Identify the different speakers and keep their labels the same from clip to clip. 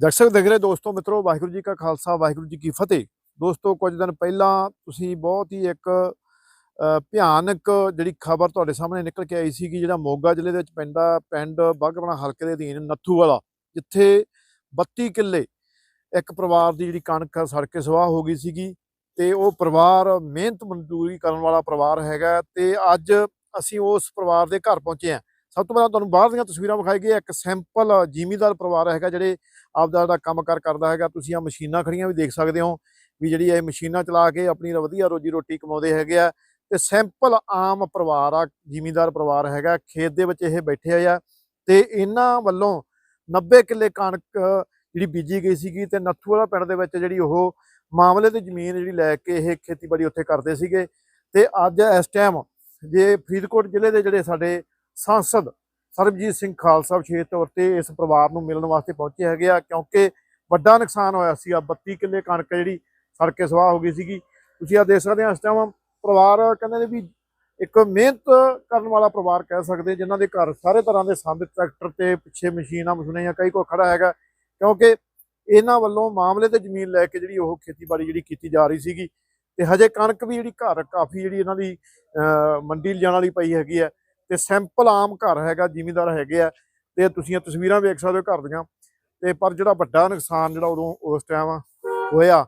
Speaker 1: ਦਰਸ਼ਕ ਦੇਖ ਰਹੇ ਦੋਸਤੋ, ਮਿੱਤਰੋ, ਵਾਹਿਗੁਰੂ ਜੀ ਕਾ ਖਾਲਸਾ, ਵਾਹਿਗੁਰੂ ਜੀ ਕੀ ਫਤਿਹ। ਦੋਸਤੋ, ਕੁਝ ਦਿਨ ਪਹਿਲਾਂ ਤੁਸੀਂ ਬਹੁਤ ਹੀ ਇੱਕ ਭਿਆਨਕ ਜਿਹੜੀ ਖਬਰ ਤੁਹਾਡੇ ਸਾਹਮਣੇ ਨਿਕਲ ਕੇ ਆਈ ਸੀ ਕਿ ਜਿਹੜਾ ਮੋਗਾ ਜ਼ਿਲ੍ਹੇ ਦੇ ਵਿੱਚ ਪੈਂਦਾ, ਪਿੰਡ ਬਾਘਪਣਾ ਹਲਕੇ ਦੇ ਅਧੀਨ ਨੱਥੂ ਵਾਲਾ, ਜਿੱਥੇ 32 ਕਿੱਲੇ ਇੱਕ ਪਰਿਵਾਰ ਦੀ ਜਿਹੜੀ ਕਣਕ ਸੜ ਕੇ ਸਵਾਹ ਹੋ ਗਈ ਸੀਗੀ ਤੇ ਉਹ ਪਰਿਵਾਰ ਮਿਹਨਤ ਮਜ਼ਦੂਰੀ ਕਰਨ ਵਾਲਾ ਪਰਿਵਾਰ ਹੈਗਾ ਤੇ ਅੱਜ ਅਸੀਂ ਉਸ ਪਰਿਵਾਰ ਦੇ ਘਰ ਪਹੁੰਚੇ ਹਾਂ। ਸਭ ਤੋਂ ਪਹਿਲਾਂ ਤੁਹਾਨੂੰ ਬਾਹਰ ਦੀਆਂ ਤਸਵੀਰਾਂ ਵਿਖਾਈ ਗਈ ਇੱਕ ਸੈਂਪਲ ਜ਼ਿਮੀਦਾਰ ਪਰਿਵਾਰ ਹੈਗਾ ਜਿਹੜੇ ਆਪਦਾ ਜਿਹੜਾ ਕੰਮਕਾਰ ਕਰਦਾ ਹੈਗਾ। ਤੁਸੀਂ ਆ ਮਸ਼ੀਨਾਂ ਖੜੀਆਂ ਵੀ ਦੇਖ ਸਕਦੇ ਹੋ ਵੀ ਜਿਹੜੀ ਇਹ ਮਸ਼ੀਨਾਂ ਚਲਾ ਕੇ ਆਪਣੀ ਵਧੀਆ ਰੋਜੀ ਰੋਟੀ ਕਮਾਉਂਦੇ ਹੈਗੇ ਆ। ਤੇ ਸੈਂਪਲ ਆਮ ਪਰਿਵਾਰ ਆ, ਜ਼ਿਮੀਦਾਰ ਪਰਿਵਾਰ ਹੈਗਾ। ਖੇਤ ਦੇ ਵਿੱਚ ਇਹ ਬੈਠੇ ਆ ਤੇ ਇਹਨਾਂ ਵੱਲੋਂ 90 ਕਿੱਲੇ ਕਣਕ ਜਿਹੜੀ ਬੀਜੀ ਗਈ ਸੀਗੀ ਤੇ ਨੱਥੂ ਵਾਲਾ ਪਿੰਡ ਦੇ ਵਿੱਚ ਜਿਹੜੀ ਉਹ ਮਾਮਲੇ ਦੀ ਜ਼ਮੀਨ ਜਿਹੜੀ ਲੈ ਕੇ ਇਹ ਖੇਤੀਬਾੜੀ ਉੱਥੇ ਕਰਦੇ ਸੀਗੇ। ਤੇ ਅੱਜ ਇਸ ਟਾਈਮ ਜੇ ਫਰੀਦਕੋਟ ਜ਼ਿਲ੍ਹੇ ਦੇ ਜਿਹੜੇ ਸਾਡੇ ਸੰਸਦ ਸਰਬਜੀਤ ਸਿੰਘ ਖਾਲਸਾ ਵਿਸ਼ੇਸ਼ ਤੌਰ ਤੇ ਇਸ ਪਰਿਵਾਰ ਨੂੰ ਮਿਲਣ ਵਾਸਤੇ ਪਹੁੰਚੇ ਹੈਗੇ ਆ, ਕਿਉਂਕਿ ਵੱਡਾ ਨੁਕਸਾਨ ਹੋਇਆ ਸੀ। ਆ 32 ਕਿੱਲੇ ਕਣਕ ਜਿਹੜੀ ਸੜ ਕੇ ਸਵਾਹ ਹੋ ਗਈ ਸੀਗੀ। ਤੁਸੀਂ ਆ ਦੇਖ ਸਕਦੇ ਆ, ਇਸ ਟਾਈਮ ਪਰਿਵਾਰ ਕਹਿੰਦੇ ਨੇ ਵੀ ਇੱਕ ਮਿਹਨਤ ਕਰਨ ਵਾਲਾ ਪਰਿਵਾਰ ਕਹਿ ਸਕਦੇ ਜਿਨ੍ਹਾਂ ਦੇ ਘਰ ਸਾਰੇ ਤਰ੍ਹਾਂ ਦੇ ਸੰਦ, ਟਰੈਕਟਰ ਤੇ ਪਿੱਛੇ ਮਸ਼ੀਨਾਂ ਮਸ਼ੀਨਾਂ ਕਈ ਕੋ ਖੜਾ ਹੈਗਾ। ਕਿਉਂਕਿ ਇਹਨਾਂ ਵੱਲੋਂ ਮਾਮਲੇ ਤੇ ਜ਼ਮੀਨ ਲੈ ਕੇ ਜਿਹੜੀ ਉਹ ਖੇਤੀਬਾੜੀ ਜਿਹੜੀ ਕੀਤੀ ਜਾ ਰਹੀ ਸੀਗੀ। ਤੇ ਹਜੇ ਕਣਕ ਵੀ ਜਿਹੜੀ ਘਰ ਕਾਫੀ ਜਿਹੜੀ ਇਹਨਾਂ ਦੀ ਮੰਡੀ ਲਿਜਾਣ ਵਾਲੀ ਪਈ ਹੈਗੀ ਹੈ ਤੇ ਸਿੰਪਲ ਆਮ ਘਰ ਹੈਗਾ, ਜ਼ਿਮੀਂਦਾਰ ਹੈਗੇ ਆ, ਤੇ ਤੁਸੀਂ ਇਹ ਤਸਵੀਰਾਂ ਵੇਖ ਸਕਦੇ ਹੋ ਘਰ ਦੀਆਂ। ਤੇ ਪਰ ਜਿਹੜਾ ਵੱਡਾ ਨੁਕਸਾਨ ਜਿਹੜਾ ਉਦੋਂ ਉਸ ਟਾਈਮ ਹੋਇਆ,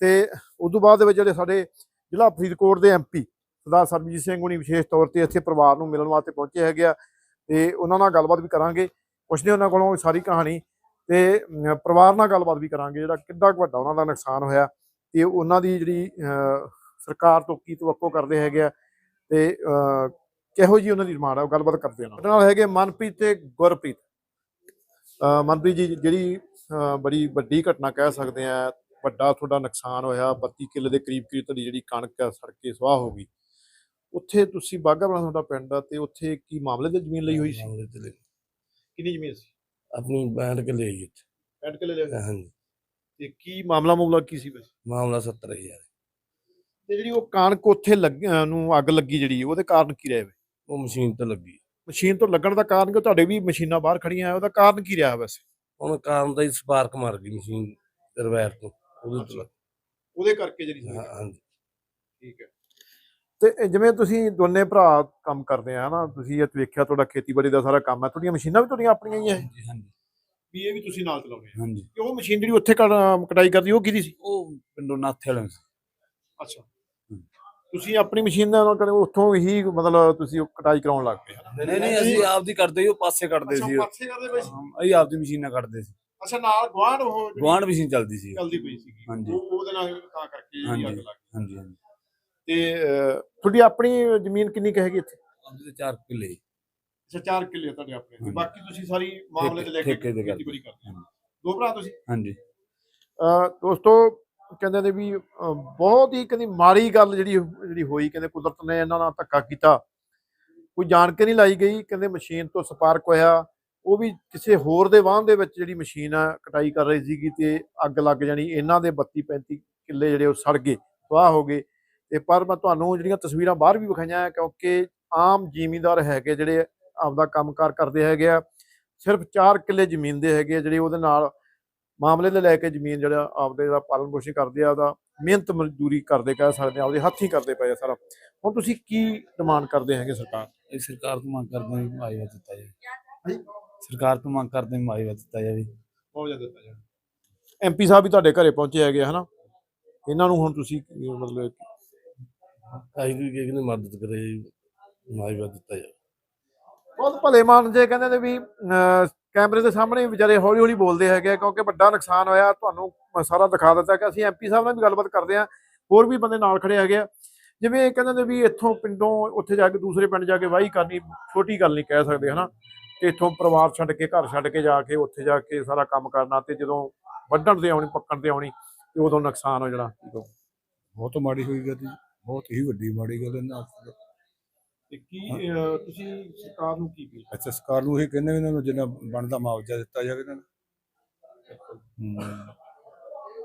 Speaker 1: ਤੇ ਉਸ ਤੋਂ ਬਾਅਦ ਦੇ ਵਿੱਚ ਜਿਹੜੇ ਸਾਡੇ ਜ਼ਿਲ੍ਹਾ ਫਰੀਦਕੋਟ ਦੇ ਐਮਪੀ ਸਰਦਾਰ ਸਰਬਜੀਤ ਸਿੰਘ ਹੁਣੀ ਵਿਸ਼ੇਸ਼ ਤੌਰ ਤੇ ਇੱਥੇ ਪਰਿਵਾਰ ਨੂੰ ਮਿਲਣ ਵਾਸਤੇ ਪਹੁੰਚੇ ਹੈਗੇ ਆ, ਤੇ ਉਹਨਾਂ ਨਾਲ ਗੱਲਬਾਤ ਵੀ ਕਰਾਂਗੇ। ਪੁੱਛਦੇ ਉਹਨਾਂ ਕੋਲੋਂ ਸਾਰੀ ਕਹਾਣੀ ਤੇ ਪਰਿਵਾਰ ਨਾਲ ਗੱਲਬਾਤ ਵੀ ਕਰਾਂਗੇ ਜਿਹੜਾ ਕਿੱਡਾ ਕੁ ਵੱਡਾ ਉਹਨਾਂ ਦਾ ਨੁਕਸਾਨ ਹੋਇਆ ਤੇ ਉਹਨਾਂ ਦੀ ਜਿਹੜੀ ਸਰਕਾਰ ਤੋਂ ਕੀ ਤਵੱਕੋ ਕਰਦੇ ਹੈਗੇ ਆ, ਤੇ ਕਿਹੋ ਜੀ ਉਹਨਾਂ ਦੀ ਡਿਮਾਂਡ ਆ ਉਹ ਗੱਲਬਾਤ ਕਰਦੇ ਹਾਂ ਨਾਲ। ਹੈਗੇ ਮਨਪ੍ਰੀਤ ਤੇ ਗੁਰਪ੍ਰੀਤ। ਮਨਪ੍ਰੀਤ ਜੀ ਜਿਹੜੀ ਬੜੀ ਵੱਡੀ ਘਟਨਾ ਕਹਿ ਸਕਦੇ ਆ ਵੱਡਾ ਤੁਹਾਡਾ ਨੁਕਸਾਨ ਹੋਇਆ 32 ਕਿੱਲੇ ਦੇ ਕਰੀਬ ਕਰੀਬ ਤੁਹਾਡੀ ਜਿਹੜੀ ਕਣਕ ਆ ਸੜ ਕੇ ਸਵਾਹ ਹੋ ਗਈ। ਉੱਥੇ ਤੁਸੀਂ ਬਾਗਾ ਬਣਾ ਤੁਹਾਡਾ ਪਿੰਡ ਆ ਤੇ ਉੱਥੇ ਕੀ ਮਾਮਲੇ ਤੇ ਜ਼ਮੀਨ ਲਈ ਹੋਈ ਸੀ?
Speaker 2: ਮਾਮਲੇ ਤੇ ਲੈ-
Speaker 1: ਕਿੰਨੀ ਜ਼ਮੀਨ ਸੀ?
Speaker 2: ਆਪਣੀ ਬੈਂਡ ਕੇ ਲਈ ਇੱਥੇ
Speaker 1: 65 ਕਿੱਲੇ ਲਈ।
Speaker 2: ਹਾਂਜੀ।
Speaker 1: ਤੇ ਕੀ ਮਾਮਲਾ ਮਾਮਲਾ ਕੀ ਸੀ ਵੈਸੇ
Speaker 2: ਮਾਮਲਾ 70000
Speaker 1: ਤੇ ਜਿਹੜੀ ਉਹ ਕਣਕ ਉੱਥੇ ਲੱਗ ਨੂੰ ਅੱਗ ਲੱਗੀ ਜਿਹੜੀ ਉਹਦੇ ਕਾਰਨ ਕੀ ਰਿਹਾ?
Speaker 2: ਉਹ ਮਸ਼ੀਨ ਤੇ ਲੱਗੀ।
Speaker 1: ਮਸ਼ੀਨ ਤੋਂ ਲੱਗਣ ਦਾ ਕਾਰਨ ਕਿ ਤੁਹਾਡੇ ਵੀ ਮਸ਼ੀਨਾਂ ਬਾਹਰ ਖੜੀਆਂ ਆ ਉਹਦਾ ਕਾਰਨ ਕੀ ਰਿਹਾ ਵੈਸੇ?
Speaker 2: ਉਹਨੇ ਕਾਰਨ ਦਾ ਹੀ ਸਪਾਰਕ ਮਾਰ ਗਈ ਮਸ਼ੀਨ ਰਿਵਾਇਰ ਤੋਂ ਉਹਦੇ ਤੋਂ।
Speaker 1: ਉਹਦੇ ਕਰਕੇ ਜਿਹੜੀ
Speaker 2: ਹਾਂ, ਹਾਂਜੀ।
Speaker 1: ਠੀਕ ਹੈ। ਤੇ ਜਿਵੇਂ ਤੁਸੀਂ ਦੋਨੇ ਭਰਾ ਕੰਮ ਕਰਦੇ ਆ ਨਾ ਤੁਸੀਂ ਇਹ ਵੇਖਿਆ ਤੁਹਾਡਾ ਖੇਤੀਬਾੜੀ ਦਾ ਸਾਰਾ ਕੰਮ ਹੈ ਤੁਹਾਡੀਆਂ ਮਸ਼ੀਨਾਂ ਵੀ ਤੁਹਾਡੀਆਂ ਆਪਣੀਆਂ ਹੀ ਹੈ?
Speaker 2: ਹਾਂਜੀ ਹਾਂਜੀ।
Speaker 1: ਵੀ ਇਹ ਵੀ ਤੁਸੀਂ ਨਾਲ ਚਲਾਉਂਦੇ ਆ।
Speaker 2: ਹਾਂਜੀ।
Speaker 1: ਉਹ ਮਸ਼ੀਨ ਜਿਹੜੀ ਉੱਥੇ ਕਟਾਈ ਕਰਦੀ ਉਹ ਕਿਹਦੀ ਸੀ?
Speaker 2: ਉਹ ਪਿੰਡੋਂ ਨਾਥੇ ਵਾਲੇ ਸੀ।
Speaker 1: ਅੱਛਾ। ਤੁਸੀਂ ਆਪਣੀ ਮਸ਼ੀਨ ਦਾ ਨਾਲ ਕਰਦੇ ਉੱਥੋਂ ਹੀ ਮਤਲਬ ਤੁਸੀਂ ਉਹ ਕਟਾਈ ਕਰਾਉਣ ਲੱਗ ਪਏ ਹਨਾ?
Speaker 2: ਨਹੀਂ ਨਹੀਂ ਅਸੀਂ ਆਪਦੀ ਕਰਦੇ ਸੀ ਉਹ ਪਾਸੇ ਕੱਢਦੇ ਸੀ ਉਹ।
Speaker 1: ਪਾਸੇ ਕਰਦੇ ਪਏ ਸੀ
Speaker 2: ਹਾਂ, ਅਸੀਂ ਆਪਦੀ ਮਸ਼ੀਨਾਂ ਕੱਢਦੇ ਸੀ
Speaker 1: ਅੱਛਾ ਨਾਲ ਗਵਾਂਢ ਉਹ ਜਿਹੜੀ
Speaker 2: ਗਵਾਂਢ ਮਸ਼ੀਨ ਚੱਲਦੀ ਸੀ
Speaker 1: ਚੱਲਦੀ ਪਈ ਸੀਗੀ
Speaker 2: ਹਾਂਜੀ।
Speaker 1: ਉਹ ਉਹਦੇ ਨਾਲ ਤਾਂ ਕਰਕੇ ਜਿਹੜੀ
Speaker 2: ਹਾਂਜੀ।
Speaker 1: ਅੱਗ ਲੱਗ ਗਈ
Speaker 2: ਹਾਂਜੀ ਹਾਂਜੀ
Speaker 1: ਤੇ ਅਹ, ਤੁਹਾਡੀ ਆਪਣੀ ਜ਼ਮੀਨ ਕਿੰਨੀ ਕੁ ਹੈਗੀ ਇੱਥੇ
Speaker 2: ਆਪਦੇ ਤੇ 4 ਕਿੱਲੇ
Speaker 1: ਅੱਛਾ 4 ਕਿੱਲੇ ਤੁਹਾਡੇ ਆਪਣੇ ਤੇ
Speaker 2: ਹਾਂਜੀ।
Speaker 1: ਬਾਕੀ ਤੁਸੀਂ ਸਾਰੀ ਮਾਮਲੇ ਤੇ ਲੈ ਕੇ
Speaker 2: ਠੇਕੇ ਤੇ ਕਰਦੇ।
Speaker 1: ਖੇਤੀਬਾੜੀ ਕਰਦੇ ਹੋ। ਦੋ ਭਰਾ ਤੁਸੀਂ
Speaker 2: ਹਾਂਜੀ
Speaker 1: ਅਹ ਦੋਸਤੋ ਕਹਿੰਦੇ ਨੇ ਵੀ ਬਹੁਤ ਹੀ ਕਹਿੰਦੀ ਮਾੜੀ ਗੱਲ ਜਿਹੜੀ ਜਿਹੜੀ ਹੋਈ, ਕਹਿੰਦੇ ਕੁਦਰਤ ਨੇ ਇਹਨਾਂ ਨਾਲ ਧੱਕਾ ਕੀਤਾ। ਕੋਈ ਜਾਣ ਕੇ ਨਹੀਂ ਲਾਈ ਗਈ, ਕਹਿੰਦੇ ਮਸ਼ੀਨ ਤੋਂ ਸਪਾਰਕ ਹੋਇਆ। ਉਹ ਵੀ ਕਿਸੇ ਹੋਰ ਦੇ ਵਾਹਨ ਦੇ ਵਿੱਚ ਜਿਹੜੀ ਮਸ਼ੀਨ ਆ, ਕਟਾਈ ਕਰ ਰਹੀ ਸੀਗੀ ਤੇ ਅੱਗ ਲੱਗ ਜਾਣੀ, ਇਹਨਾਂ ਦੇ 32 35 ਕਿੱਲੇ ਜਿਹੜੇ ਉਹ ਸੜ ਗਏ ਸਵਾਹ ਹੋ ਗਏ। ਤੇ ਪਰ ਮੈਂ ਤੁਹਾਨੂੰ ਜਿਹੜੀਆਂ ਤਸਵੀਰਾਂ ਬਾਹਰ ਵੀ ਵਿਖਾਈਆਂ ਕਿਉਂਕਿ ਆਮ ਜ਼ਿਮੀਂਦਾਰ ਹੈਗੇ ਜਿਹੜੇ ਆਪਦਾ ਕੰਮਕਾਰ ਕਰਦੇ ਹੈਗੇ ਆ, ਸਿਰਫ 4 ਕਿੱਲੇ ਜ਼ਮੀਨ ਦੇ ਹੈਗੇ ਆ, ਜਿਹੜੇ ਉਹਦੇ ਨਾਲ ਮਾਮਲੇ ਦੇ ਲੈ ਕੇ ਜ਼ਮੀਨ ਜਿਹੜਾ ਆਪਦੇ ਦਾ ਪਾਲਣ ਪੋਸ਼ਣ ਕਰਦੇ ਆ ਉਹਦਾ ਮਿਹਨਤ ਮਜ਼ਦੂਰੀ ਕਰਦੇ ਕਹਿ ਸਕਦੇ ਆ ਆਪਦੇ ਹੱਥੀਂ ਕਰਦੇ ਪਏ ਆ ਸਾਰਾ। ਹੁਣ ਤੁਸੀਂ ਕੀ ਡਿਮਾਂਡ ਕਰਦੇ ਹੈਗੇ ਸਰਕਾਰ?
Speaker 2: ਇਹ ਸਰਕਾਰ ਤੋਂ ਮੰਗ ਕਰਦੇ ਹਾਂ ਮੁਆਵਜ਼ਾ ਦਿੱਤਾ ਜਾਵੇ। ਸਰਕਾਰ ਤੋਂ ਮੰਗ ਕਰਦੇ ਹਾਂ ਮੁਆਵਜ਼ਾ ਦਿੱਤਾ ਜਾਵੇ।
Speaker 1: ਮੁਆਵਜ਼ਾ ਦਿੱਤਾ ਜਾਵੇ। ਐਮਪੀ ਸਾਹਿਬ ਵੀ ਤੁਹਾਡੇ ਘਰੇ ਪਹੁੰਚੇ ਹੈਗੇ ਹਨਾ? ਇਹਨਾਂ ਨੂੰ ਹੁਣ ਤੁਸੀਂ ਮਤਲਬ
Speaker 2: ਅਸੀਂ ਵੀ ਕਿਸੇ ਦੀ ਮਦਦ ਕਰੇ ਮੁਆਵਜ਼ਾ ਦਿੱਤਾ ਜਾਵੇ।
Speaker 1: ਬਹੁਤ ਭਲੇ ਮਨ ਜੇ ਕਹਿੰਦੇ ਨੇ ਵੀ ਕੈਮਰੇ ਦੇ ਸਾਹਮਣੇ ਵਿਚਾਰੇ ਹੌਲੀ ਹੌਲੀ ਬੋਲਦੇ ਹੈਗੇ ਕਿਉਂਕਿ ਵੱਡਾ ਨੁਕਸਾਨ ਹੋਇਆ, ਤੁਹਾਨੂੰ ਸਾਰਾ ਦਿਖਾ ਦਿੱਤਾ ਕਿ ਅਸੀਂ ਐਮਪੀ ਸਾਹਿਬ ਨਾਲ ਵੀ ਗੱਲਬਾਤ ਕਰਦੇ ਆ ਹੋਰ ਵੀ ਬੰਦੇ ਨਾਲ ਖੜੇ ਹੈਗੇ ਆ। ਜਿਵੇਂ ਕਹਿੰਦੇ ਨੇ ਵੀ ਇੱਥੋਂ ਪਿੰਡੋਂ ਉੱਥੇ ਜਾ ਕੇ ਦੂਸਰੇ ਪਿੰਡ ਜਾ ਕੇ ਵਾਹੀ ਕਰਨੀ ਛੋਟੀ ਗੱਲ ਨਹੀਂ ਕਹਿ ਸਕਦੇ, ਹਨਾ? ਤੇ ਇੱਥੋਂ ਪਰਿਵਾਰ ਛੱਡ ਕੇ, ਘਰ ਛੱਡ ਕੇ ਜਾ ਕੇ, ਉੱਥੇ ਜਾ ਕੇ ਸਾਰਾ ਕੰਮ ਕਰਨਾ ਤੇ ਜਦੋਂ ਵੱਢਣ ਤੇ ਆਉਣੀ, ਪੱਕਣ ਤੇ ਆਉਣੀ, ਤੇ ਉਦੋਂ ਨੁਕਸਾਨ ਹੋ ਜਾਣਾ।
Speaker 3: ਬਹੁਤ ਮਾੜੀ ਹੋਈ ਗੱਲ ਬਹੁਤ ਹੀ ਵੱਡੀ ਮਾੜੀ ਗੱਲ ਇਹਨਾਂ
Speaker 1: ਤੇ ਕੀ ਤੁਸੀਂ ਸਰਕਾਰ ਨੂੰ ਕੀ ਕੀ
Speaker 3: ਅੱਛਾ ਸਰਕਾਰ ਨੂੰ ਇਹ ਕਹਿੰਦੇ ਵੀ ਇਹਨਾਂ ਨੂੰ ਜਿੰਨਾ ਬਣਦਾ ਮੁਆਵਜ਼ਾ ਦਿੱਤਾ ਜਾਵੇ ਇਹਨਾਂ ਨੂੰ। ਹਮ,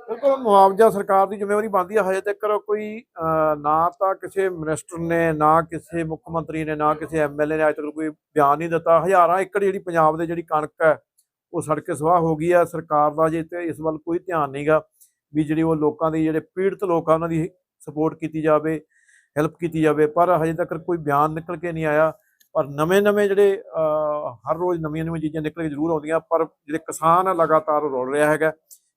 Speaker 1: ਬਿਲਕੁਲ ਮੁਆਵਜ਼ਾ ਸਰਕਾਰ ਦੀ ਜ਼ਿੰਮੇਵਾਰੀ ਬਣਦੀ ਹੈ ਹਜੇ ਤੱਕ ਕੋਈ ਅਹ, ਨਾ ਤਾਂ ਕਿਸੇ ਮਿਨਿਸਟਰ ਨੇ ਨਾ ਕਿਸੇ ਮੁੱਖ ਮੰਤਰੀ ਨੇ ਨਾ ਕਿਸੇ ਐਮਐਲਏ ਨੇ ਅਜੇ ਤੱਕ ਕੋਈ ਬਿਆਨ ਨਹੀਂ ਦਿੱਤਾ। ਹਜ਼ਾਰਾਂ ਏਕੜ ਜਿਹੜੀ ਪੰਜਾਬ ਦੇ ਜਿਹੜੀ ਕਣਕ ਹੈ ਉਹ ਸੜ ਕੇ ਸਵਾਹ ਹੋ ਗਈ ਆ। ਸਰਕਾਰ ਦਾ ਜੇ ਤੇ ਇਸ ਵੱਲ ਕੋਈ ਧਿਆਨ ਨਹੀਂਗਾ ਵੀ ਜਿਹੜੀ ਉਹ ਲੋਕਾਂ ਦੀ ਜਿਹੜੇ ਪੀੜਤ ਲੋਕ ਆ ਉਹਨਾਂ ਦੀ ਸਪੋਰਟ ਕੀਤੀ ਜਾਵੇ। ਹੈਲਪ ਕੀਤੀ ਜਾਵੇ ਪਰ ਹਜੇ ਤੱਕ ਕੋਈ ਬਿਆਨ ਨਿਕਲ ਕੇ ਨਹੀਂ ਆਇਆ। ਪਰ ਨਵੇਂ-ਨਵੇਂ ਜਿਹੜੇ ਹਰ ਰੋਜ਼ ਨਵੀਆਂ-ਨਵੀਆਂ ਚੀਜ਼ਾਂ ਨਿਕਲ ਕੇ ਜ਼ਰੂਰ ਆਉਂਦੀਆਂ ਪਰ ਜਿਹੜੇ ਕਿਸਾਨ ਆ ਲਗਾਤਾਰ ਰੋਲ ਰਿਹਾ ਹੈਗਾ।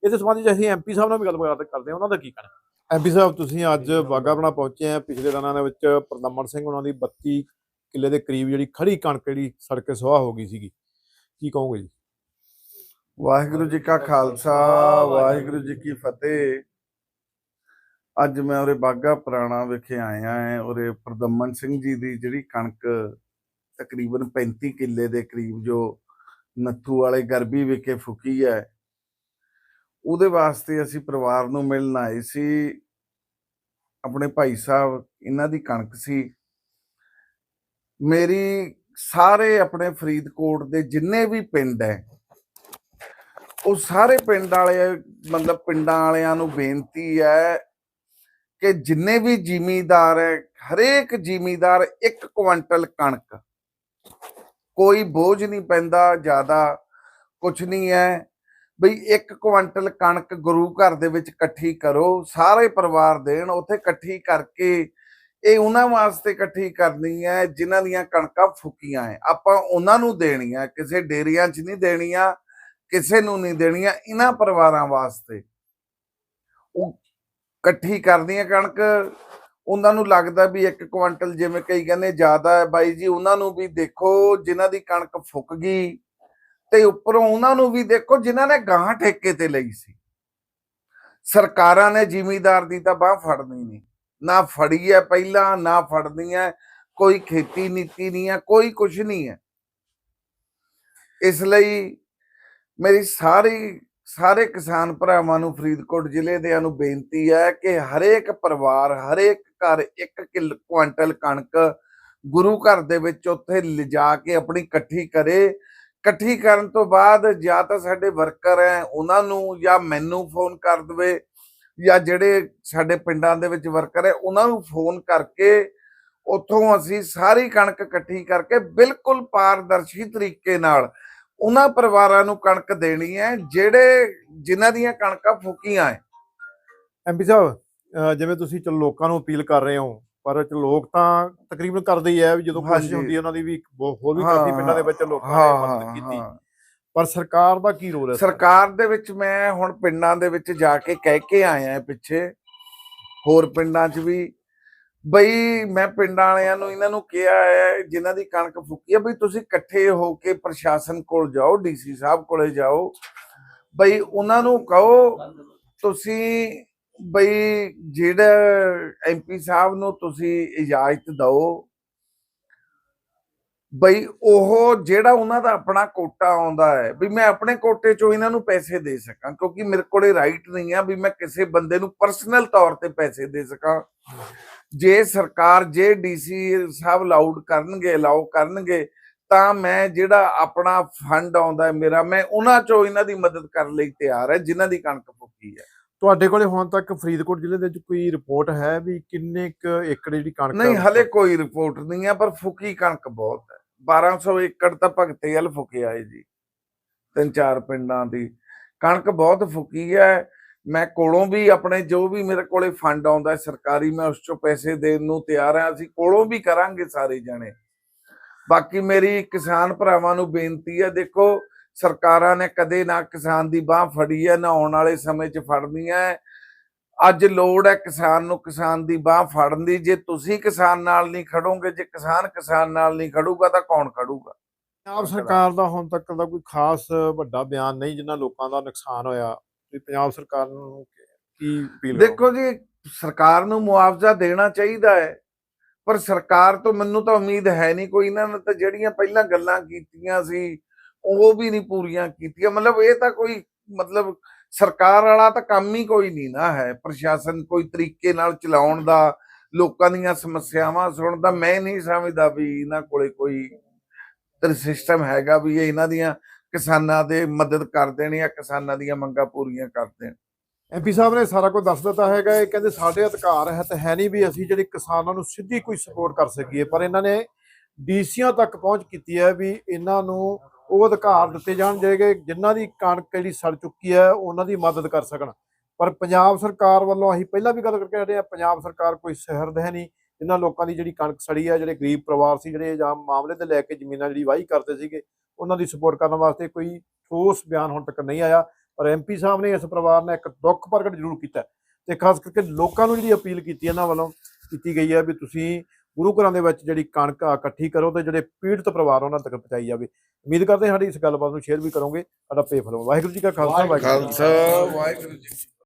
Speaker 1: ਇਹਦੇ ਸੰਬੰਧੀ 'ਚ ਅਸੀਂ ਐਮਪੀ ਸਾਹਿਬ ਨਾਲ ਵੀ ਗੱਲਬਾਤ ਕਰਦੇ ਹਾਂ। ਉਹਨਾਂ ਦਾ ਕੀ ਕਹਿਣਾ? ਐਮਪੀ ਸਾਹਿਬ ਤੁਸੀਂ ਅੱਜ ਬਾਗਾਪੁਰਾ ਪਹੁੰਚੇ ਆ। ਪਿਛਲੇ ਦਿਨਾਂ ਦੇ ਵਿੱਚ ਪ੍ਰਦਮਨ ਸਿੰਘ ਉਹਨਾਂ ਦੀ 32 ਕਿੱਲੇ ਦੇ ਕਰੀਬ ਜਿਹੜੀ ਖੜੀ ਕਣਕ ਜਿਹੜੀ ਸੜ ਕੇ ਸੁਆਹ ਹੋ ਗਈ ਸੀਗੀ। ਕੀ ਕਹੋਗੇ ਜੀ?
Speaker 4: ਵਾਹਿਗੁਰੂ ਜੀ ਕਾ ਖਾਲਸਾ ਵਾਹਿਗੁਰੂ ਜੀ ਕੀ ਫਤਿਹ। ਅੱਜ ਮੈਂ ਉਰੇ ਬਾਗਾ ਪੁਰਾਣਾ ਵਿਖੇ ਆਇਆ ਹਾਂ ਉਰੇ ਪ੍ਰਦਮਨ ਸਿੰਘ ਜੀ ਦੀ ਜਿਹੜੀ ਕਣਕ ਤਕਰੀਬਨ 35 ਕਿੱਲੇ ਦੇ ਕਰੀਬ ਜੋ ਨੱਥੂ ਵਾਲੇ ਗਰਬੀ ਵਿਖੇ ਫੁਕੀ ਹੈ ਉਹਦੇ ਵਾਸਤੇ ਅਸੀਂ ਪਰਿਵਾਰ ਨੂੰ ਮਿਲਣ ਆਏ ਸੀ। ਆਪਣੇ ਭਾਈ ਸਾਹਿਬ ਇਹਨਾਂ ਦੀ ਕਣਕ ਸੀ। ਮੇਰੀ ਸਾਰੇ ਆਪਣੇ ਫਰੀਦਕੋਟ ਦੇ ਜਿੰਨੇ ਵੀ ਪਿੰਡ ਹੈ ਉਹ ਸਾਰੇ ਪਿੰਡ ਵਾਲੇ, ਮਤਲਬ ਪਿੰਡਾਂ ਵਾਲਿਆਂ ਨੂੰ ਬੇਨਤੀ ਹੈ ਕਿ ਜਿੰਨੇ ਵੀ ਜ਼ਿਮੀਦਾਰ ਹੈ, ਹਰੇਕ ਜ਼ਿਮੀਦਾਰ ਇੱਕ ਕੁਇੰਟਲ ਕਣਕ। ਕੋਈ ਬੋਝ ਨਹੀਂ ਪੈਂਦਾ, ਜ਼ਿਆਦਾ ਕੁਝ ਨਹੀਂ ਹੈ। ਬਈ ਇੱਕ ਕੁਇੰਟਲ ਕਣਕ ਗੁਰੂ ਘਰ ਦੇ ਵਿੱਚ ਇਕੱਠੀ ਕਰੋ, ਸਾਰੇ ਪਰਿਵਾਰ ਦੇਣ, ਉੱਥੇ ਇਕੱਠੀ ਕਰਕੇ ਇਹ ਉਹਨਾਂ ਵਾਸਤੇ ਇਕੱਠੀ ਕਰਨੀ ਹੈ, ਜਿਨ੍ਹਾਂ ਦੀਆਂ ਕਣਕਾਂ ਫੁੱਕੀਆਂ ਹੈ। ਆਪਾਂ ਉਹਨਾਂ ਨੂੰ ਦੇਣੀਆਂ, ਕਿਸੇ ਡੇਰੀਆਂ 'ਚ ਨਹੀਂ ਦੇਣੀਆਂ, ਕਿਸੇ ਨੂੰ ਨਹੀਂ ਦੇਣੀਆਂ, ਇਹਨਾਂ ਪਰਿਵਾਰਾਂ ਵਾਸਤੇ। ਉਹ ਇਕੱਠੀ ਕਰਦੀਆਂ ਕਣਕ, ਉਹਨਾਂ ਨੂੰ ਲੱਗਦਾ ਵੀ ਇੱਕ ਕੁਇੰਟਲ ਜਿਵੇਂ ਕਈ ਕਹਿੰਦੇ ਜ਼ਿਆਦਾ ਹੈ ਬਾਈ ਜੀ, ਉਹਨਾਂ ਨੂੰ ਵੀ ਦੇਖੋ ਜਿਨ੍ਹਾਂ ਦੀ ਕਣਕ ਫੁੱਕ ਗਈ ਤੇ ਉੱਪਰੋਂ ਉਹਨਾਂ ਨੂੰ ਵੀ ਦੇਖੋ ਜਿਨ੍ਹਾਂ ਨੇ ਗਾਂ ਠੇਕੇ ਤੇ ਲਈ ਸੀ। ਸਰਕਾਰਾਂ ਨੇ ਜ਼ਿਮੀਦਾਰ ਦੀ ਤਾਂ ਬਾਹ ਫੜਨੀ ਨਹੀਂ, ਨਾ ਫੜੀ ਹੈ ਪਹਿਲਾਂ, ਨਾ ਫੜਨੀ ਹੈ, ਕੋਈ ਖੇਤੀ ਨੀਤੀ ਨਹੀਂ ਹੈ, ਕੋਈ ਕੁਝ ਨਹੀਂ ਹੈ। ਇਸ ਲਈ ਮੇਰੀ ਸਾਰੀ ਸਾਰੇ ਕਿਸਾਨ ਭਰਾਵਾਂ ਨੂੰ ਫਰੀਦਕੋਟ ਜ਼ਿਲ੍ਹੇ ਦਿਆਂ ਨੂੰ ਬੇਨਤੀ ਹੈ ਕਿ ਹਰੇਕ ਪਰਿਵਾਰ, ਹਰੇਕ ਘਰ ਇੱਕ ਕਿਲ, ਕੁਆਂਟਲ ਕਣਕ ਗੁਰੂ ਘਰ ਦੇ ਵਿੱਚ ਉੱਥੇ ਲਿਜਾ ਕੇ ਆਪਣੀ ਇਕੱਠੀ ਕਰੇ। ਇਕੱਠੀ ਕਰਨ ਤੋਂ ਬਾਅਦ ਜਾਂ ਤਾਂ ਸਾਡੇ ਵਰਕਰ ਹੈ, ਉਹਨਾਂ ਨੂੰ ਜਾਂ ਮੈਨੂੰ ਫੋਨ ਕਰ ਦਵੇ ਜਾਂ ਜਿਹੜੇ ਸਾਡੇ ਪਿੰਡਾਂ ਦੇ ਵਿੱਚ ਵਰਕਰ ਹੈ, ਉਹਨਾਂ ਨੂੰ ਫੋਨ ਕਰਕੇ ਉੱਥੋਂ ਅਸੀਂ ਸਾਰੀ ਕਣਕ ਇਕੱਠੀ ਕਰਕੇ ਬਿਲਕੁਲ ਪਾਰਦਰਸ਼ੀ ਤਰੀਕੇ ਨਾਲ ਉਹਨਾਂ ਪਰਿਵਾਰਾਂ ਨੂੰ ਕਣਕ ਦੇਣੀ ਹੈ ਜਿਹੜੇ ਜਿਨ੍ਹਾਂ ਦੀਆਂ ਕਣਕਾਂ ਫੁੱਕੀਆਂ ਹੈ।
Speaker 1: ਐਮਪੀ ਸਾਹਿਬ ਜਿਵੇਂ ਤੁਸੀਂ ਚਲੋ ਲੋਕਾਂ ਨੂੰ ਅਪੀਲ ਕਰ ਰਹੇ ਹੋ ਪਰ ਲੋਕ ਤਾਂ ਤਕਰੀਬਨ ਕਰਦੇ ਹੀ ਹੈ ਵੀ ਜਦੋਂ
Speaker 4: ਹਾਂਜੀ।
Speaker 1: ਹੁੰਦੀ ਉਹਨਾਂ ਦੀ ਵੀ ਹੋਰ ਵੀ ਕਾਫੀ ਪਿੰਡਾਂ ਦੇ ਵਿੱਚ ਲੋਕਾਂ ਨੇ ਮਦਦ ਕੀਤੀ। ਪਰ ਸਰਕਾਰ ਦਾ ਕੀ ਰੋਲ ਹੈ?
Speaker 4: ਸਰਕਾਰ ਦੇ ਵਿੱਚ ਮੈਂ ਹੁਣ ਪਿੰਡਾਂ ਦੇ ਵਿੱਚ ਜਾ ਕੇ ਕਹਿ ਕੇ ਆਇਆ ਪਿੱਛੇ। ਹੋਰ ਪਿੰਡਾਂ 'ਚ ਵੀ ਬਈ ਮੈਂ ਪਿੰਡਾਂ ਵਾਲਿਆਂ ਨੂੰ ਇਹਨਾਂ ਨੂੰ ਕਿਹਾ ਹੈ, ਜਿਨ੍ਹਾਂ ਦੀ ਕਣਕ ਫੁੱਕੀ ਹੈ, ਬਈ ਤੁਸੀਂ ਇਕੱਠੇ ਹੋ ਕੇ ਪ੍ਰਸ਼ਾਸਨ ਕੋਲ ਜਾਓ, ਡੀਸੀ ਸਾਹਿਬ ਕੋਲੇ ਜਾਓ। ਬਈ ਉਹਨਾਂ ਨੂੰ ਕਹੋ, ਤੁਸੀਂ ਬਈ ਜਿਹੜਾ ਐਮਪੀ ਸਾਹਿਬ ਨੂੰ ਤੁਸੀਂ ਇਜਾਜ਼ਤ ਦਿਓ, ਬਈ ਉਹ ਜਿਹੜਾ ਉਹਨਾਂ ਦਾ ਆਪਣਾ ਕੋਟਾ ਆਉਂਦਾ ਹੈ ਵੀ ਮੈਂ ਆਪਣੇ ਕੋਟੇ ਚੋਂ ਇਹਨਾਂ ਨੂੰ ਪੈਸੇ ਦੇ ਸਕਾਂ, ਕਿਉਂਕਿ ਮੇਰੇ ਕੋਲੇ ਰਾਈਟ ਨਹੀਂ ਆ ਵੀ ਮੈਂ ਕਿਸੇ ਬੰਦੇ ਨੂੰ ਪਰਸਨਲ ਤੌਰ ਤੇ ਪੈਸੇ ਦੇ ਸਕਾਂ। ਜੇ ਸਰਕਾਰ ਜੇ ਡੀਸੀ ਸਾਹਿਬ ਲਾਊਡ ਕਰਨਗੇ ਅਲਾਉ ਕਰਨਗੇ ਤਾਂ ਮੈਂ ਜਿਹੜਾ ਆਪਣਾ ਫੰਡ ਆਉਂਦਾ ਮੇਰਾ ਮੈਂ ਉਹਨਾਂ ਚੋਂ ਇਹਨਾਂ ਦੀ ਮਦਦ ਕਰਨ ਲਈ ਤਿਆਰ ਹੈ ਜਿਨ੍ਹਾਂ ਦੀ ਕਣਕ ਫੁੱਕੀ ਹੈ।
Speaker 1: ਤੁਹਾਡੇ ਕੋਲੇ ਹੁਣ ਤੱਕ ਫਰੀਦਕੋਟ ਜ਼ਿਲ੍ਹੇ ਦੇ ਵਿੱਚ ਕੋਈ ਰਿਪੋਰਟ ਹੈ ਵੀ ਕਿੰਨੇ ਕੁ ਏਕੜ ਜਿਹੜੀ ਕਣਕ
Speaker 4: ਨਹੀਂ ਹਲੇ ਕੋਈ ਰਿਪੋਰਟ ਨਹੀਂ ਹੈ ਪਰ ਫੁੱਕੀ ਕਣਕ ਬਹੁਤ ਹੈ। 1200 ਏਕੜ ਤਾਂ ਭਗਤੇ ਵੱਲ ਫੁੱਕਿਆ ਹੈ ਜੀ ਤਿੰਨ ਚਾਰ ਪਿੰਡਾਂ ਦੀ। ਕਣਕ ਬਹੁਤ ਫੁੱਕੀ ਹੈ ਮੈਂ ਕੋਲੋਂ ਵੀ ਆਪਣੇ ਜੋ ਵੀ ਮੇਰੇ ਕੋਲੇ ਫੰਡ ਆਉਂਦਾ ਸਰਕਾਰੀ ਮੈਂ ਉਸ ਚੋਂ ਪੈਸੇ ਦੇਣ ਨੂੰ ਤਿਆਰ ਹਾਂ, ਅਸੀਂ ਕੋਲੋਂ ਵੀ ਕਰਾਂਗੇ ਸਾਰੇ ਜਣੇ। ਬਾਕੀ ਮੇਰੀ ਕਿਸਾਨ ਭਰਾਵਾਂ ਨੂੰ ਬੇਨਤੀ ਹੈ, ਦੇਖੋ ਸਰਕਾਰਾਂ ਨੇ ਕਦੇ ਨਾ ਕਿਸਾਨ ਦੀ ਬਾਹ ਫੜੀ ਹੈ, ਨਾ ਆਉਣ ਵਾਲੇ ਸਮੇਂ 'ਚ ਫੜਨੀ ਹੈ। ਅੱਜ ਲੋੜ ਹੈ ਕਿਸਾਨ ਨੂੰ ਕਿਸਾਨ ਦੀ ਬਾਹ ਫੜਨ ਦੀ। ਜੇ ਤੁਸੀਂ ਕਿਸਾਨ ਨਾਲ ਨਹੀਂ ਖੜੋਗੇ, ਜੇ ਕਿਸਾਨ ਕਿਸਾਨ ਨਾਲ ਨਹੀਂ ਖੜੂਗਾ ਤਾਂ ਕੌਣ ਖੜੂਗਾ?
Speaker 1: ਪੰਜਾਬ ਸਰਕਾਰ ਦਾ ਹੁਣ ਤੱਕ ਦਾ ਕੋਈ ਖਾਸ ਵੱਡਾ ਬਿਆਨ ਨਹੀਂ, ਜਿੰਨਾ ਲੋਕਾਂ ਦਾ ਨੁਕਸਾਨ ਹੋਇਆ। ਵੀ ਪੰਜਾਬ ਸਰਕਾਰ ਨੂੰ ਕੀ ਅਪੀਲ
Speaker 4: ਦੇਖੋ ਜੀ, ਸਰਕਾਰ ਨੂੰ ਮੁਆਵਜ਼ਾ ਦੇਣਾ ਚਾਹੀਦਾ ਹੈ, ਪਰ ਸਰਕਾਰ ਤੋਂ ਮੈਨੂੰ ਤਾਂ ਉਮੀਦ ਹੈ ਨਹੀਂ ਕੋਈ। ਇਹਨਾਂ ਨੇ ਤਾਂ ਜਿਹੜੀਆਂ ਪਹਿਲਾਂ ਗੱਲਾਂ ਕੀਤੀਆਂ ਸੀ, ਉਹ ਵੀ ਨਹੀਂ ਪੂਰੀਆਂ ਕੀਤੀਆਂ। ਮਤਲਬ ਇਹ ਤਾਂ ਕੋਈ ਮਤਲਬ ਸਰਕਾਰ ਵਾਲਾ ਤਾਂ ਕੰਮ ਹੀ ਕੋਈ ਨਹੀਂ ਨਾ ਹੈ। ਪ੍ਰਸ਼ਾਸਨ ਕੋਈ ਤਰੀਕੇ ਨਾਲ ਚਲਾਉਣ ਦਾ, ਲੋਕਾਂ ਦੀਆਂ ਸਮੱਸਿਆਵਾਂ ਸੁਣਦਾ ਮੈਂ ਨਹੀਂ ਸਮਝਦਾ ਵੀ ਇਹਨਾਂ ਕੋਲੇ ਕੋਈ ਸਿਸਟਮ ਹੈਗਾ ਵੀ ਇਹ ਇਹਨਾਂ ਦੀਆਂ ਕਿਸਾਨਾਂ ਦੇ ਮਦਦ ਕਰ ਦੇਣ ਜਾਂ ਕਿਸਾਨਾਂ ਦੀਆਂ ਮੰਗਾਂ ਪੂਰੀਆਂ ਕਰ ਦੇਣ
Speaker 1: ਐਮਪੀ ਸਾਹਿਬ ਨੇ ਸਾਰਾ ਕੁਝ ਦੱਸ ਦਿੱਤਾ ਹੈਗਾ, ਇਹ ਕਹਿੰਦੇ ਸਾਡੇ ਅਧਿਕਾਰ ਹੈ ਤਾਂ ਹੈ ਨਹੀਂ ਵੀ ਅਸੀਂ ਜਿਹੜੇ ਕਿਸਾਨਾਂ ਨੂੰ ਸਿੱਧੀ ਕੋਈ ਸਪੋਰਟ ਕਰ ਸਕੀਏ, ਪਰ ਇਹਨਾਂ ਨੇ ਡੀਸੀਆਂ ਤੱਕ ਪਹੁੰਚ ਕੀਤੀ ਹੈ ਵੀ ਇਹਨਾਂ ਨੂੰ ਉਹ ਅਧਿਕਾਰ ਦਿੱਤੇ ਜਾਣ ਜਿਹੜੇ ਜਿਨ੍ਹਾਂ ਦੀ ਕਣਕ ਜਿਹੜੀ ਸੜ ਚੁੱਕੀ ਹੈ, ਉਹਨਾਂ ਦੀ ਮਦਦ ਕਰ ਸਕਣ। ਪਰ ਪੰਜਾਬ ਸਰਕਾਰ ਵੱਲੋਂ ਅਸੀਂ ਪਹਿਲਾਂ ਵੀ ਗੱਲ ਕਰਕੇ ਹਟੇ ਆ ਪੰਜਾਬ ਸਰਕਾਰ ਕੋਈ ਸਹਿਰਦ ਹੈ ਨਹੀਂ ਇਹਨਾਂ ਲੋਕਾਂ ਦੀ ਜਿਹੜੀ ਕਣਕ ਸੜੀ ਹੈ, ਜਿਹੜੇ ਗਰੀਬ ਪਰਿਵਾਰ ਸੀ, ਜਿਹੜੇ ਜਾਂ ਮਾਮਲੇ ਤੇ ਲੈ ਕੇ ਜ਼ਮੀਨਾਂ ਜਿਹੜੀ ਵਾਹੀ ਕਰਦੇ ਸੀਗੇ ਉਹਨਾਂ ਦੀ ਸਪੋਰਟ ਕਰਨ ਵਾਸਤੇ ਕੋਈ ਠੋਸ ਬਿਆਨ ਹੁਣ ਤੱਕ ਨਹੀਂ ਆਇਆ। ਪਰ ਐਮਪੀ ਸਾਹਿਬ ਨੇ ਇਸ ਪਰਿਵਾਰ ਨੇ ਇੱਕ ਦੁੱਖ ਪ੍ਰਗਟ ਜ਼ਰੂਰ ਕੀਤਾ ਤੇ ਖਾਸ ਕਰਕੇ ਲੋਕਾਂ ਨੂੰ ਜਿਹੜੀ ਅਪੀਲ ਕੀਤੀ ਇਹਨਾਂ ਵੱਲੋਂ ਕੀਤੀ ਗਈ ਹੈ ਵੀ ਤੁਸੀਂ ਗੁਰੂ ਘਰਾਂ ਦੇ ਵਿੱਚ ਜਿਹੜੀ ਕਣਕ ਆ ਇਕੱਠੀ ਕਰੋ ਤੇ ਜਿਹੜੇ ਪੀੜਤ ਪਰਿਵਾਰ ਉਹਨਾਂ ਤੱਕ ਪਹੁੰਚਾਈ ਜਾਵੇ। ਉਮੀਦ ਕਰਦੇ ਹਾਂ ਸਾਡੀ ਇਸ ਗੱਲਬਾਤ ਨੂੰ ਸ਼ੇਅਰ ਵੀ ਕਰੋਗੇ। ਸਾਡਾ ਪੇ ਫਲੋ ਵਾਹਿਗੁਰੂ ਜੀ ਕਾ ਖਾਲਸਾ ਵਾਹਿਗੁਰੂ ਜੀ ਕੀ ਫਤਿਹ।